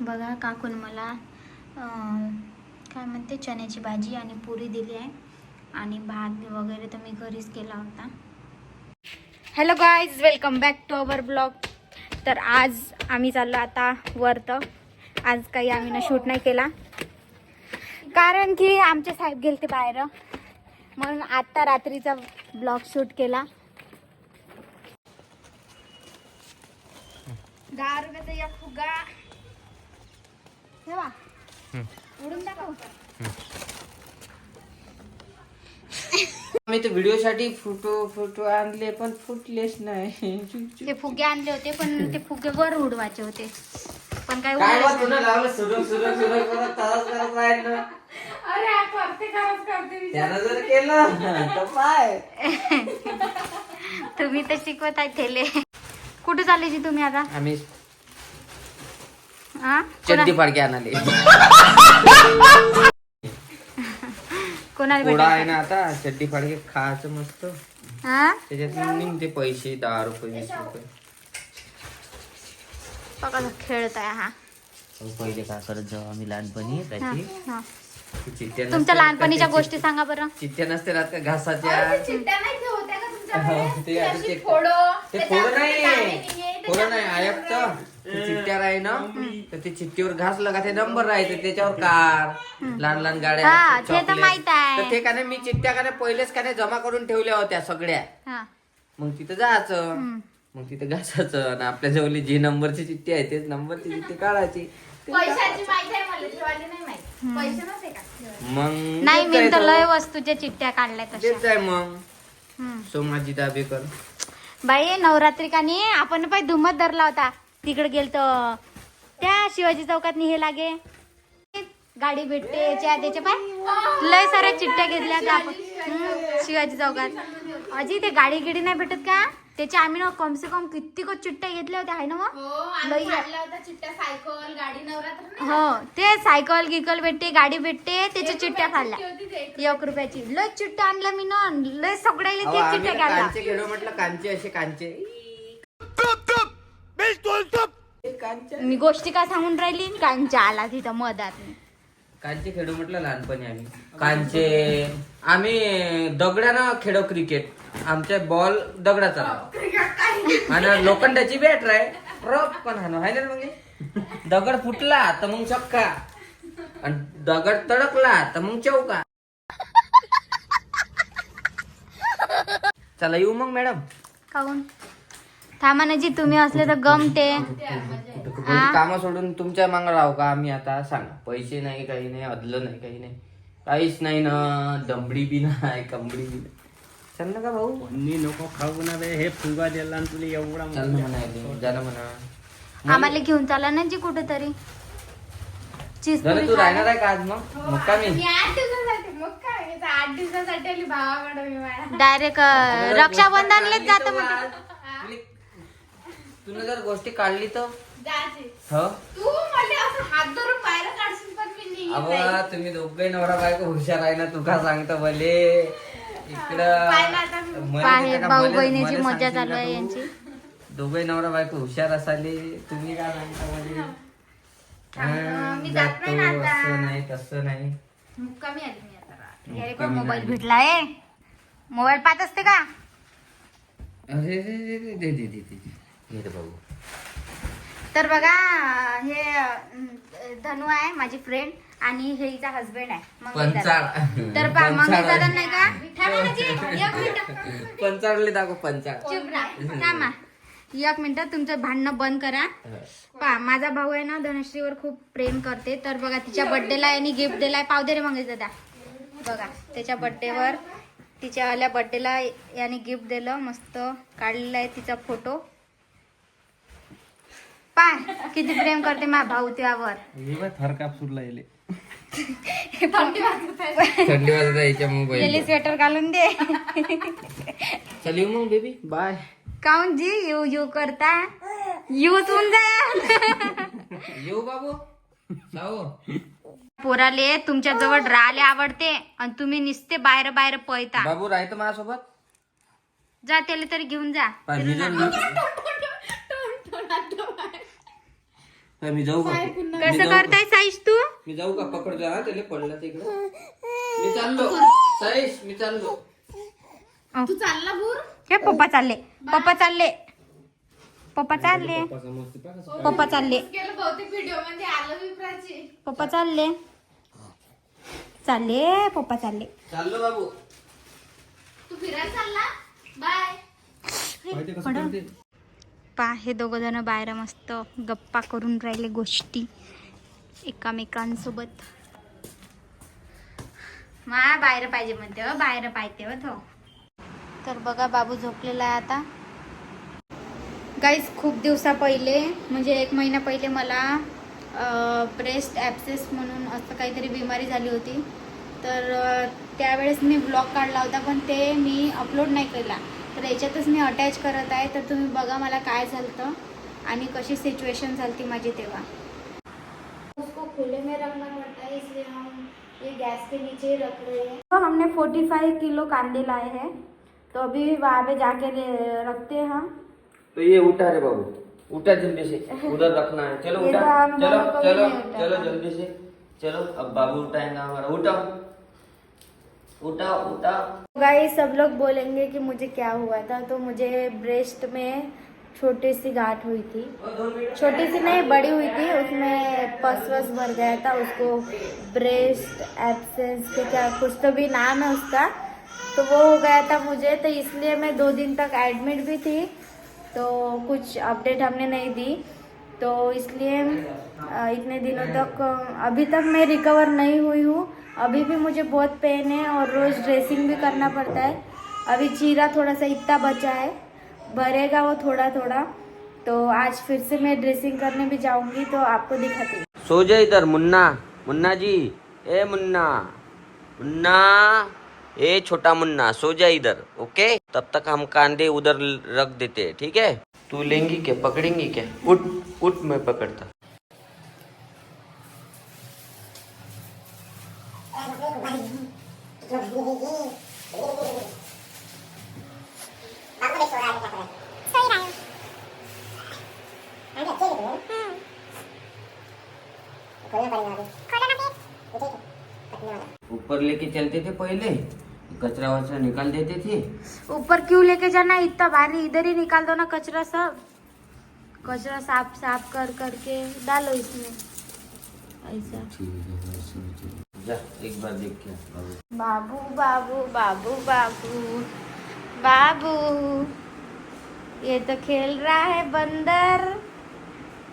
बघा काकून मला काय म्हणते चण्याची भाजी आणि पुरी दिली आहे. आणि भात वगैरे तर मी घरीच केला होता. Hello guys welcome back to our blog तर आज आम्ही चाललो आता वर्त. आज काही आम्ही ना शूट नाही केला. कारण की आमचे साहेब गेले ते बाहेर. म्हणून आत्ता रात्रीचा ब्लॉग शूट केला. दहा रुपयाचा या फुगा. ठेवा. उडून दाखव मी तर व्हिडिओ साठी फोटो फोटो आणले पण फुटलेच नाही. ते फुगे आणले होते पण ते फुगे वर उडवायचे होते. पण काय काय उडवायचे बा तुला लावलं सुरू सुरू सुरू करत तसाच करत राहिलं त्यानं जर केलं तर काय तुम्ही तर शिकवत आहे थेले. कुठे चालले जी तुम्ही आता? आम्ही चड्डी फाडके आणले कोणाला पोळा आहे भेटायचं ना आता चड्डी फाडके खायचं मस्त. हा? त्याच्यात निघते पैसे दहा रुपये वीस रुपये. बघा खेळत आहे हा. पहिले काय करत जाऊ आम्ही लहानपणी हा, त्याची. हा. चित्त्या तुमच्या लहानपणीच्या का गोष्टी सांगा बरं. चित्त्या नसते राहत का घासाच्या? हो, ते आता ते ते फोडं नाही फोडं नाही आयक्त चिट्ट्या राही ना. तर ते चिट्टीवर घास लगा ते नंबर राहायचे त्याच्यावर कार. लहान लहान गाड्या हा, ते तर chocolate. माहीत आहे. तर ते का नाही मी चिट्ट्या का नाही पहिलेच का नाही जमा करून ठेवल्या होत्या सगळ्या. हा. मग तिथं जायचं. मग तिथं घासायचं आणि आपल्या जवळ जी नंबरची चिठ्ठी आहे तेच नंबरची चिठ्ठी काढायची. पैशाची माहिती आहे मला ठेवायला नाही माहिती. पैसे नसते का? मग नाही मी तर तो. लय वस्तूच्या चिठ्ठ्या काढल्या तशा. तेच आहे मग. हम्म. सोमाजी दाबेकर बाई नवरात्रिकाने आपण पाय धुमत धरला होता. तिकडे गेलतो. त्या शिवाजी चौकात हे लागे. गाडी भेटते याच्या त्याच्या पाय. लय साऱ्या चिठ्ठ्या घेतल्या होत्या आपण. शिवाजी चौकात. अजी ते गाडी गिडी नाही भेटत का? त्याच्या आम्ही ना कम से कम किती को चिठ्ठ्या घेतल्या होत्या आहे ना मग? हो लई होता चिट्ट्या सायकल गाडी नवरात्र नाही हो ते सायकल गिकल भेटते गाडी भेटते त्याच्या चिठ्ठ्या खाल्ल्या. होती ते एक रुपयाची लय चिठ्ठ्या आणल्या मी ना लय सगळ्याला अहो, तेच आम्ही चिठ्ठ्या ना काढल्या कांचे खेळो म्हटलं कांचे असे कांचे. कांचे. मी गोष्टी का सांगून राहिली? कांच्या आला तिथं मधात कांचे खेळो म्हटलं लहानपणी आम्ही. कांचे आम्ही दगडानं खेळो क्रिकेट. आमच्या बॉल दगडाचा. आणि लोखंडाची बॅट राय. रफ पण हाणो. हाय ना मग? हे? दगड फुटला तर मग चक्का. आणि दगड तडकला तर मग चौका. चला येऊ मग मॅडम. काऊन थांबा ना जी तुम्ही असले तर गमते. काम सोडून तुमच्या माग राहू का आम्ही आता? सांगा. पैसे नाही काही नाही अदलं नाही काही नाही. काहीच नाही ना. दमडी बी नाही कंबडी बी नाही. चल ना का भाऊ. मी नको खाऊ ना रे हे फुगा दिला आणि तुला एवढा चल ना म्हणा आम्हाला घेऊन चाला ना जी कुठेतरी. झालं तू राहणार आहे का आज मग? मुक्कामी मी. आठ दिवसासाठी मग काय आठ दिवसासाठी आली भावाकडे मी डायरेक्ट रक्षाबंधनलेच जात म्हणते. तुला- जर गोष्टी काढली तर? हो? तू मला असं हात धरून बाहेर काढशील पण मी निघून अव जाईन. तुम्ही दोघे नवरा बायको हुशार आहे ना तुका सांगतो भले. इकडं पाहिलं आता मी. मला आहे तिथं का भाऊ भले- बहिणीची मला मजा चालू आहे? यांची. दोघे नवरा बायको हुशार असाले तुम्ही काय सांगता हा, मी जात नाही ना जातो, आता. असं नाही तसं नाही. मुक्कामी आली मी आता रात्री. अरे कोण मोबाईल भेटलाय मोबाईल पाहत असते का? अरे रे रे रे, तर बघा हे धनु आहे माझी फ्रेंड आणि हे हिचा हसबंड आहे. दादा. पंचाळ. तर पा दादा. नाही का? थांबा ना जी, एक मिनिट. पंचाळले दाखव पंचाळ. चुप राहा. थांबा. एक मिनिट तुमचं भांडणं बंद करा. पा माझा भाऊ आहे ना धनश्रीवर खूप प्रेम करते. तर बघा तिच्या बर्थडेला यांनी गिफ्ट दिलाय पाव दे रे मंगेश दादा. बघा त्याच्या बर्थडेवर तिच्या आल्या बर्थडेला याने गिफ्ट दिलं मस्त काढलेला आहे तिचा फोटो पाय किती प्रेम करते मा भाऊ त्यावर. हे बघ थरकाप सुरला येले. थंडी वाजत आहे. याच्या मोबाईल स्वेटर घालून दे. चल येऊ मग बेबी बाय. काऊन जी यू यू करता? यूज होऊन जा येऊ बाबू. जाऊ. पोराले तुमच्या जवळ राहायला आवडते आणि तुम्ही निसते बाहेर बाहेर पळता. बाबू राहतो माझ्यासोबत? जा त्याला तरी घेऊन जा. हा, मी जाऊ का? मी कसं जाऊ करताय साईश तू? मी जाऊ का? पकड जा त्याला पडला तिकडं मी चाललो. साईश मी चाललो. तू चालला भूर? हे पप्पा चालले. पप्पा चालले. पप्पा चालले. पप्पा चालले. गेलं बहुतेक व्हिडिओमध्ये आलं विप्राची. पप्पा चालले. चालले पप्पा चालले. चाललो बाबू. तू फिरायला चालला? बाय. पप्पा हे दोघंजणं बाहेर मस्त गप्पा करून राहिले गोष्टी एकामेकांसोबत. मा बाहेर पाहिजे म्हणते हो बाहेर पाहिजे हो तो. तर बघा बाबू झोपलेला आहे आता. गाईज खूप दिवसा पहिले म्हणजे एक महिना पहिले मला ब्रेस्ट ॲप्सेस म्हणून असं काहीतरी बिमारी झाली होती. तर त्यावेळेस मी ब्लॉग काढला होता पण ते मी अपलोड नाही केला. तर याच्यातच मी अटॅच करत आहे. तर तुम्ही बघा मला काय झालं आणि कशी सिच्युएशन झाली माझी तेव्हा. उसको खुले में रखना पड़ता है इसलिए हम ये गैस के नीचे ही रख रहे हैं। तो हमने 45 किलो कांदे लाए हैं। तो अभी वहाँ पे जाके रखते हैं हम। तो ये उठा रे बाबू। उठा जल्दी से। उधर रखना है। चलो उठा। चलो चलो। चलो जल्दी से। चलो अब बाबू उठाएगा हमारा। उठा उठा उठा। गाइस सब लोग बोलेंगे कि मुझे क्या हुआ था तो मुझे ब्रेस्ट में छोटी सी गांठ हुई थी। छोटी सी नहीं, बड़ी हुई थी, उसमें पस वस भर गया था, उसको ब्रेस्ट एब्सेंस के क्या, कुछ तो भी नाम है उसका। तो वो हो गया था मुझे तो इसलिए मैं दो दिन तक एडमिट भी थी तो कुछ अपडेट हमने नहीं दी। तो इसलिए इतने दिनों तक, अभी तक मैं रिकवर नहीं हुई हूँ। अभी भी मुझे बहुत पेन है और रोज़ ड्रेसिंग भी करना पड़ता है। अभी चीरा थोड़ा सा इतना बचा है, भरेगा वो थोड़ा थोड़ा तो आज फिर से मैं ड्रेसिंग करने भी जाऊँगी तो आपको दिखाती हूँ। सो जाए इधर, मुन्ना। मुन्ना जी। ए मुन्ना। मुन्ना। ए छोटा मुन्ना, सो जाए इधर, ओके? तब तक हम कांदे उधर रख देते, ठीक है? तू लेंगी क्या? पकड़ेंगी क्या? उठ उठ मैं पकड़ता। ऊपर लेके चलते थे पहले? कचरा वचरा निकाल देते थे? ऊपर क्यों लेके जाना? इतना भारी इधर ही निकाल दो ना कचरा सब। कचरा साफ़ साफ़ कर करके डालो इसमें। ऐसा। जा एक बार देख के बाबू। बाबू बाबू बाबू बाबू ये तो खेल रहा है बंदर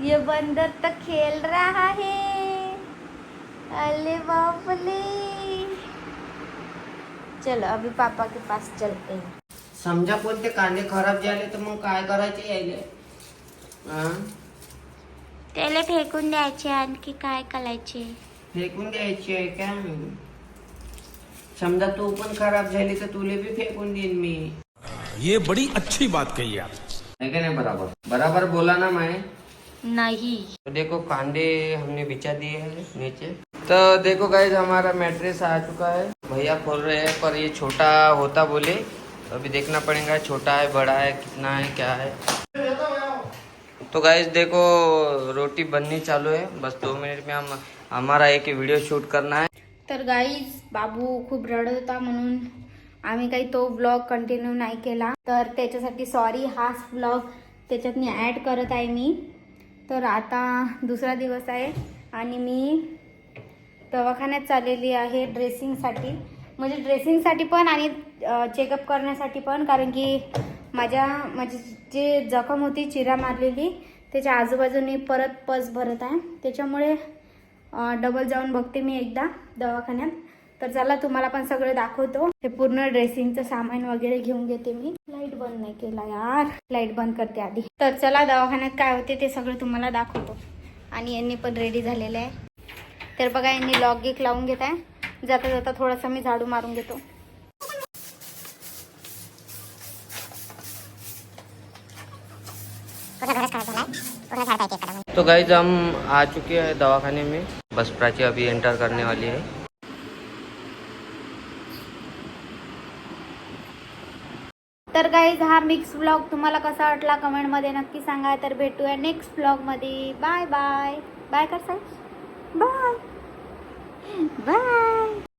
ये बंदर तो खेल रहा है। अरे बापले चलो अभी पापा के पास चलते हैं। समजा कोणते कांदे खराब झाले तर मग काय करायचे यायले? हा? त्याला फेकून द्यायचे आणखी काय करायचे? फेकून द्यायची आहे का? समजा तू पण खराब झाली तर तुले भी फेकून देईन मी. ये बड़ी अच्छी बात कही आप। है का नहीं बराबर? बराबर बोला ना मैं नहीं. तो देखो कांदे हमने बिछा दिए हैं नीचे। तो देखो गाइज़ हमारा मैट्रेस आ चुका है। भैया खोल रहे हैं पर ये छोटा होता बोले। तो अभी देखना पड़ेगा छोटा है बड़ा है कितना है क्या है। तो गाइज़ देखो रोटी बननी चालू है। बस दो मिनट में हम हमारा एक व्हिडिओ शूट करना है तर गाईज बाबू खूप रडत होता म्हणून आम्ही काही तो ब्लॉग कंटिन्यू नाही केला. तर त्याच्यासाठी सॉरी हाच ब्लॉग त्याच्यात मी ॲड करत आहे मी. तर आता दुसरा दिवस आहे आणि मी दवाखान्यात चाललेली आहे ड्रेसिंगसाठी म्हणजे ड्रेसिंगसाठी पण आणि चेकअप करण्यासाठी पण कारण की माझ्या माझी जे जखम होती चिरा मारलेली त्याच्या आजूबाजूने परत पस भरत आहे. त्याच्यामुळे डबल जाऊन बघते मी एकदा दवाखान्यात. तर चला तुम्हाला पण सगळं दाखवतो. हे पूर्ण ड्रेसिंगचं सामान वगैरे घेऊन घेते मी. लाइट बंद नाही केला यार. लाइट बंद करते आधी. तर चला दवाखान्यात काय होते ते सगळं तुम्हाला दाखवतो. आणि यांनी पण रेडी झालेलं आहे. तर बघा यांनी लॉक गिक लावून घेत आहे. जाता जाता थोडासा मी झाडू मारून घेतो. तो गाइज हम आ चुके हैं दवाखाने में. बस प्राची अभी एंटर करने वाली है। तर गाईज हा मिक्स ब्लॉग तुम्हाला कसा वाटला कमेंटमध्ये नक्की सांगा. तर भेटूया नेक्स्ट ब्लॉगमध्ये बाय बाय बाय कर बाय बाय